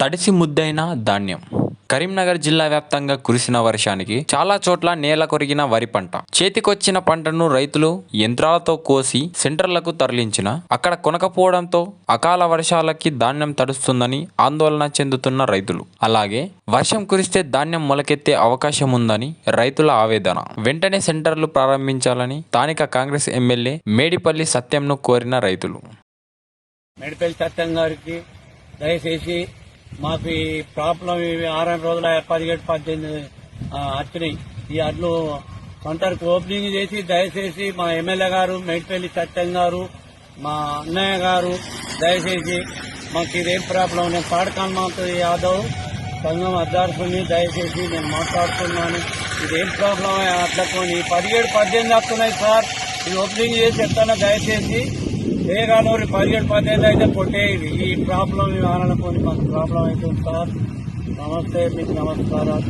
తడిసి ముద్దైన ధాన్యం. కరీంనగర్ జిల్లా వ్యాప్తంగా కురిసిన వర్షానికి చాలా చోట్ల నేల కొరిగిన వరి పంట. చేతికొచ్చిన పంటను రైతులు యంత్రాలతో కోసి సెంటర్లకు తరలించిన అక్కడ కొనకపోవడంతో అకాల వర్షాలకి ధాన్యం తడుస్తుందని ఆందోళన చెందుతున్న రైతులు. అలాగే వర్షం కురిస్తే ధాన్యం మొలకెత్తే అవకాశం ఉందని రైతుల ఆవేదన. వెంటనే సెంటర్లు ప్రారంభించాలని స్థానిక కాంగ్రెస్ ఎమ్మెల్యే మేడిపల్లి సత్యంను కోరిన రైతులు. మేడిపల్లి సత్యం గారికి దయచేసి మాకు ఈ ప్రాబ్లం ఆరు రోజుల పదిహేడు పద్దెనిమిది వచ్చినాయి ఈ అడ్లు కొంతవరకు ఓపెనింగ్ చేసి దయచేసి మా ఎమ్మెల్యే గారు మేడిపల్లి సత్యం గారు మా అన్నయ్య గారు దయచేసి మాకు ఇదేం ప్రాబ్లం నేను పాడకాన్ మాతో యాదవ్ సంఘం అధ్యక్షుడిని దయచేసి నేను మాట్లాడుతున్నాను. ఇదేం ప్రాబ్లం? అట్లకొని పదిహేడు పద్దెనిమిది వస్తున్నాయి సార్. ఇది ఓపెనింగ్ చేసి ఎత్తనా దయచేసి వేగానూరి పదిహేడు పదిహేను అయితే కొట్టేది ఈ ప్రాబ్లం ఆననుకొని మాకు ప్రాబ్లం అవుతుంది సార్ నమస్తే మీకు నమస్కారం